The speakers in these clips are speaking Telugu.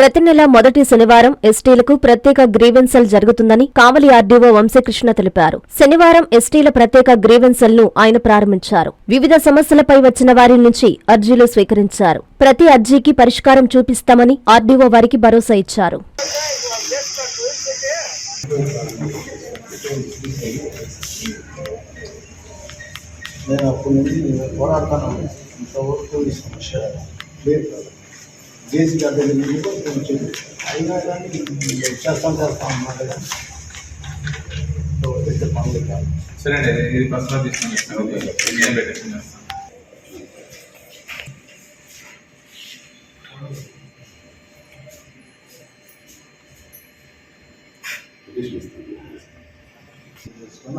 ప్రతి నెల మొదటి శనివారం ఎస్టీలకు ప్రత్యేక గ్రీవెన్సెల్ జరుగుతుందని కావలి ఆర్డీఓ వంశీకృష్ణ తెలిపారు. శనివారం ఎస్టీల ప్రత్యేక గ్రీవెన్సెల్ను ఆయన ప్రారంభించారు. వివిధ సమస్యలపై వచ్చిన వారి నుంచి అర్జీలు స్వీకరించారు. ప్రతి అర్జీకి పరిష్కారం చూపిస్తామని ఆర్డీఓ వారికి భరోసా ఇచ్చారు. నేను అప్పటి నుండి పోరాడతాను. ఇంతవరకు ఈ సమస్య లేదు. కదా జేసీ గారి దగ్గర కొంచెం అయినా కానీ చేస్తాం చేస్తాం అయితే పనులు కాదు సరే అండి ఇది పర్సనల్ తీసుకొని పెట్టేసి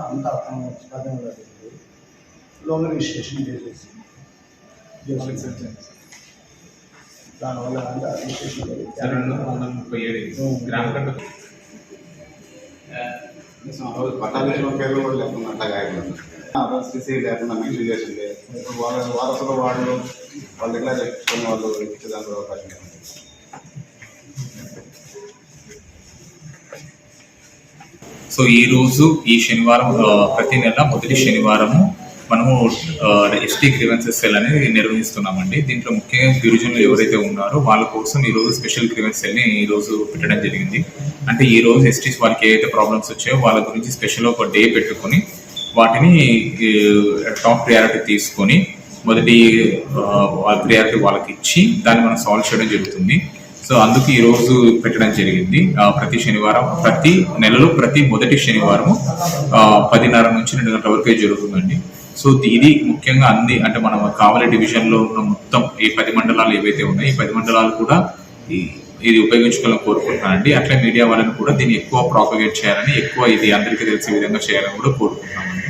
అంతా లోన్ రిజిస్ట్రేషన్ చేసేసి. దానివల్ల రెండు వందల ముప్పై ఏడు గ్రామ కట్ట విషయంలో పేర్లు కూడా లేకుండా అట్లా అయిపోయింది సిసి లేకుండా మెన్షన్ చేసింది వాళ్ళ వారసులు వాళ్ళు వాళ్ళ దగ్గర చెప్పుకుని వాళ్ళు ఇచ్చేదానికి అవకాశం. సో ఈ రోజు ఈ శనివారం ప్రతి నెల మొదటి శనివారము మనము ఎస్టీ గ్రీవెన్సెస్ సెల్ అనేది నిర్వహిస్తున్నామండి. దీంట్లో ముఖ్యంగా గిరిజనులు ఎవరైతే ఉన్నారో వాళ్ళ కోసం ఈ రోజు స్పెషల్ గ్రీవెన్స్ సెల్ని ఈ రోజు పెట్టడం జరిగింది. అంటే ఈ రోజు ఎస్టీస్ వాళ్ళకి ఏదైతే ప్రాబ్లమ్స్ వచ్చాయో వాళ్ళ గురించి స్పెషల్ ఒక డే పెట్టుకొని వాటిని టాప్ ప్రయారిటీ తీసుకొని మొదటి ప్రియారిటీ వాళ్ళకి ఇచ్చి దాన్ని మనం సాల్వ్ చేయడం జరుగుతుంది. సో అందుకు ఈ రోజు పెట్టడం జరిగింది. ప్రతి శనివారం ప్రతి నెలలో ప్రతి మొదటి శనివారం పదిన్నర నుంచి రెండు గంటల వరకే జరుగుతుందండి. సో ఇది ముఖ్యంగా అన్ని అంటే మనం కావలి డివిజన్లో ఉన్న మొత్తం ఈ పది మండలాలు ఏవైతే ఉన్నాయో ఈ పది మండలాలు కూడా ఇది ఉపయోగించుకోవాలని కోరుకుంటున్నానండి. అట్లే మీడియా వాళ్ళని కూడా దీన్ని ఎక్కువ ప్రాపగేట్ చేయాలని ఎక్కువ ఇది అందరికీ తెలిసే విధంగా చేయాలని కూడా కోరుకుంటున్నామండి.